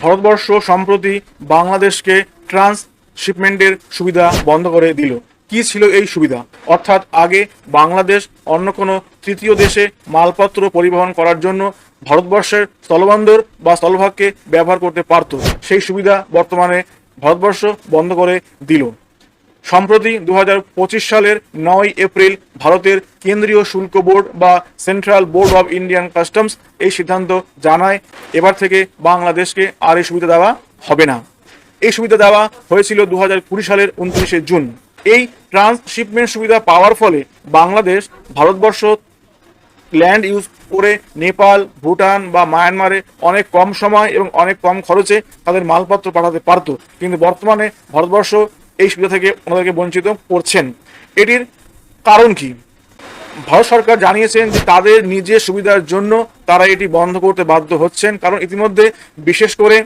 ভারতবর্ষ সম্প্রতি বাংলাদেশকে ট্রান্স শিপমেন্টের সুবিধা বন্ধ করে দিল। কি ছিল এই সুবিধা? অর্থাৎ আগে বাংলাদেশ অন্য কোনো তৃতীয় দেশে মালপত্র পরিবহন করার জন্য ভারতবর্ষের স্থলবন্দর বা স্থলভাগকে ব্যবহার করতে পারত। সেই সুবিধা বর্তমানে ভারতবর্ষ বন্ধ করে দিল। সম্প্রতি দু হাজার পঁচিশ সালের নয় এপ্রিল ভারতের কেন্দ্রীয় শুল্ক বোর্ড বা central board of Indian customs এই সিদ্ধান্ত জানায়। এবার থেকে বাংলাদেশকে আর এই সুবিধা দেওয়া হবে না। এই সুবিধা দেওয়া হয়েছিল দু হাজার কুড়ি সালের উনত্রিশে জুন। এই ট্রান্সশিপমেন্ট সুবিধা পাওয়ার ফলে বাংলাদেশ, ভারতবর্ষ, ল্যান্ড ইউজ করে নেপাল, ভুটান বা মায়ানমারে অনেক কম সময় এবং অনেক কম খরচে তাদের মালপত্র পাঠাতে পারত। কিন্তু বর্তমানে ভারতবর্ষ এই সুবিধা থেকে ওনাদেরকে বঞ্চিত করছেন। এটির কারণ কি? ভারত সরকার জানিয়েছেন যে তাদের নিজের সুবিধার জন্য তারা এটি বন্ধ করতে বাধ্য হচ্ছেন, কারণ ইতিমধ্যে বিশেষ করে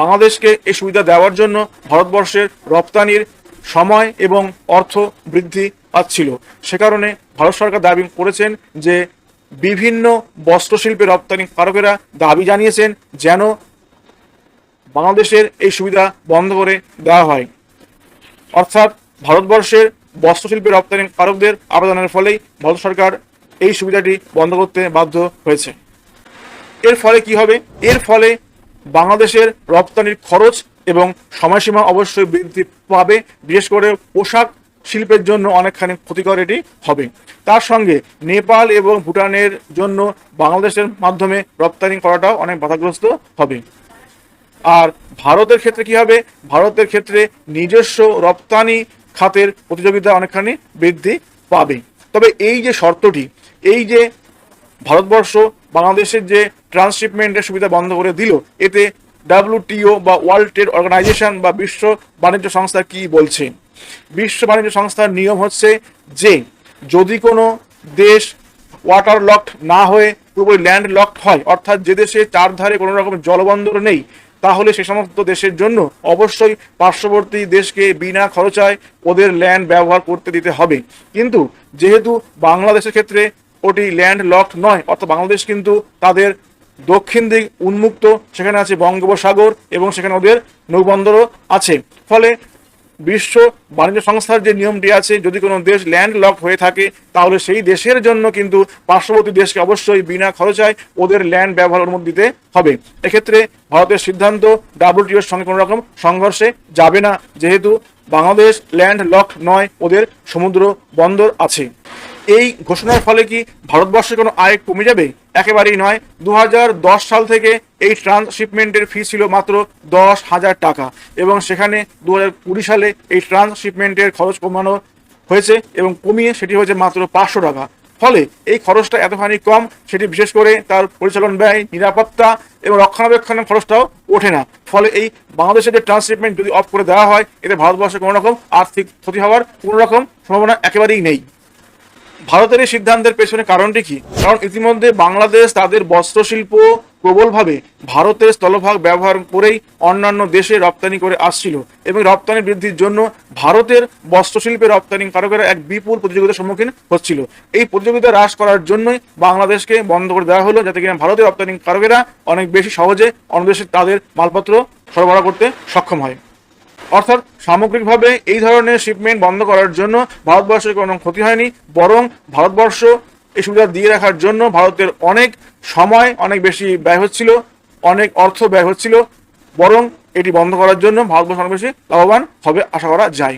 বাংলাদেশকে এই সুবিধা দেওয়ার জন্য ভারতবর্ষের রপ্তানির সময় এবং অর্থ বৃদ্ধি পাচ্ছিল। সে কারণে ভারত সরকার দাবি করেছেন যে বিভিন্ন বস্ত্রশিল্পের রপ্তানি কারকেরা দাবি জানিয়েছেন যেন বাংলাদেশের এই সুবিধা বন্ধ করে দেওয়া হয়। অর্থাৎ ভারতবর্ষের বস্ত্রশিল্পের রপ্তানি কারকদের আবেদনের ফলেই ভারত সরকার এই সুবিধাটি বন্ধ করতে বাধ্য হয়েছে। এর ফলে কি হবে? এর ফলে বাংলাদেশের রপ্তানির খরচ এবং সময়সীমা অবশ্যই বৃদ্ধি পাবে। বিশেষ করে পোশাক শিল্পের জন্য অনেকখানি ক্ষতিকর এটি হবে। তার সঙ্গে নেপাল এবং ভুটানের জন্য বাংলাদেশের মাধ্যমে রপ্তানি করাটাও অনেক বাধাগ্রস্ত হবে। আর ভারতের ক্ষেত্রে কি হবে? ভারতের ক্ষেত্রে নিজস্ব রপ্তানি খাতের প্রতিযোগিতা অনেকখানি বৃদ্ধি পাবে। তবে এই যে শর্তটি, এই যে ভারতবর্ষ বাংলাদেশের যে ট্রান্সশিপমেন্টের সুবিধা বন্ধ করে দিল, এতে ডাব্লিউটিও বা ওয়ার্ল্ড ট্রেড অর্গানাইজেশন বা বিশ্ব বাণিজ্য সংস্থা কি বলছে? বিশ্ব বাণিজ্য সংস্থার নিয়ম হচ্ছে যে, যদি কোনো দেশ ওয়াটার লকড না হয়ে পুরোপুরি ল্যান্ড লকড হয়, অর্থাৎ যে দেশে চারধারে কোনো রকম জলবন্দর নেই তাহলে সে সমস্ত দেশের জন্য অবশ্যই পার্শ্ববর্তী দেশকে বিনা খরচায় ওদের ল্যান্ড ব্যবহার করতে দিতে হবে। কিন্তু যেহেতু বাংলাদেশের ক্ষেত্রে ওটি ল্যান্ড লকড নয়, অর্থাৎ বাংলাদেশ কিন্তু তাদের দক্ষিণ দিক উন্মুক্ত, সেখানে আছে বঙ্গোপসাগর এবং সেখানে ওদের নৌবন্দরও আছে। ফলে বিশ্ব বাণিজ্য সংস্থার যে নিয়মটি আছে, যদি কোনো দেশ ল্যান্ড লক হয়ে থাকে, তাহলে সেই দেশের জন্য কিন্তু পার্শ্ববর্তী দেশকে অবশ্যই বিনা খরচায় ওদের ল্যান্ড ব্যবহার অনুমতি দিতে হবে। এক্ষেত্রে ভারতের সিদ্ধান্ত ডাব্লিউটিওর সঙ্গে কোনো রকম সংঘর্ষে যাবে না, যেহেতু বাংলাদেশ ল্যান্ড লক নয়, ওদের সমুদ্র বন্দর আছে। এই ঘোষণার ফলে কি ভারতবর্ষের কোনো আয় কমে যাবে? একেবারেই নয় দু সাল থেকে এই ট্রান্সশিপমেন্টের ফি ছিল মাত্র দশ হাজার টাকা এবং সেখানে দু সালে এই ট্রান্সশিপমেন্টের খরচ কমানো হয়েছে এবং কমিয়ে সেটি হয়েছে মাত্র পাঁচশো টাকা। ফলে এই খরচটা এতখানি কম, সেটি বিশেষ করে তার পরিচালন ব্যয়, নিরাপত্তা এবং রক্ষণাবেক্ষণের খরচটাও ওঠে না। ফলে এই বাংলাদেশের যে ট্রান্সশিপমেন্ট যদি অফ করে দেওয়া হয়, এতে ভারতবর্ষে কোনো রকম আর্থিক ক্ষতি হওয়ার কোনো রকম সম্ভাবনা একেবারেই নেই। ভারতের এই সিদ্ধান্তের পেছনে কারণটি কি? কারণ ইতিমধ্যে বাংলাদেশ তাদের বস্ত্রশিল্প প্রবলভাবে ভারতের স্থলভাগ ব্যবহার করেই অন্যান্য দেশে রপ্তানি করে আসছিল এবং রপ্তানি বৃদ্ধির জন্য ভারতের বস্ত্রশিল্পের রপ্তানি কারকেরা এক বিপুল প্রতিযোগিতার সম্মুখীন হচ্ছিল। এই প্রতিযোগিতা হ্রাস করার জন্যই বাংলাদেশকে বন্ধ করে দেওয়া হলো যাতে কিনা ভারতের রপ্তানি কারকেরা অনেক বেশি সহজে অন্য দেশে তাদের মালপত্র সরবরাহ করতে সক্ষম হয়। অর্থাৎ সামগ্রিকভাবে এই ধরনের শিপমেন্ট বন্ধ করার জন্য ভারতবর্ষের কোনো ক্ষতি হয়নি, বরং ভারতবর্ষ এই সুবিধা দিয়ে রাখার জন্য ভারতের অনেক সময় অনেক বেশি ব্যয় হচ্ছিল, অনেক অর্থ ব্যয় হচ্ছিল, বরং এটি বন্ধ করার জন্য ভারতবর্ষ অনেক বেশি লাভবান হবে আশা করা যায়।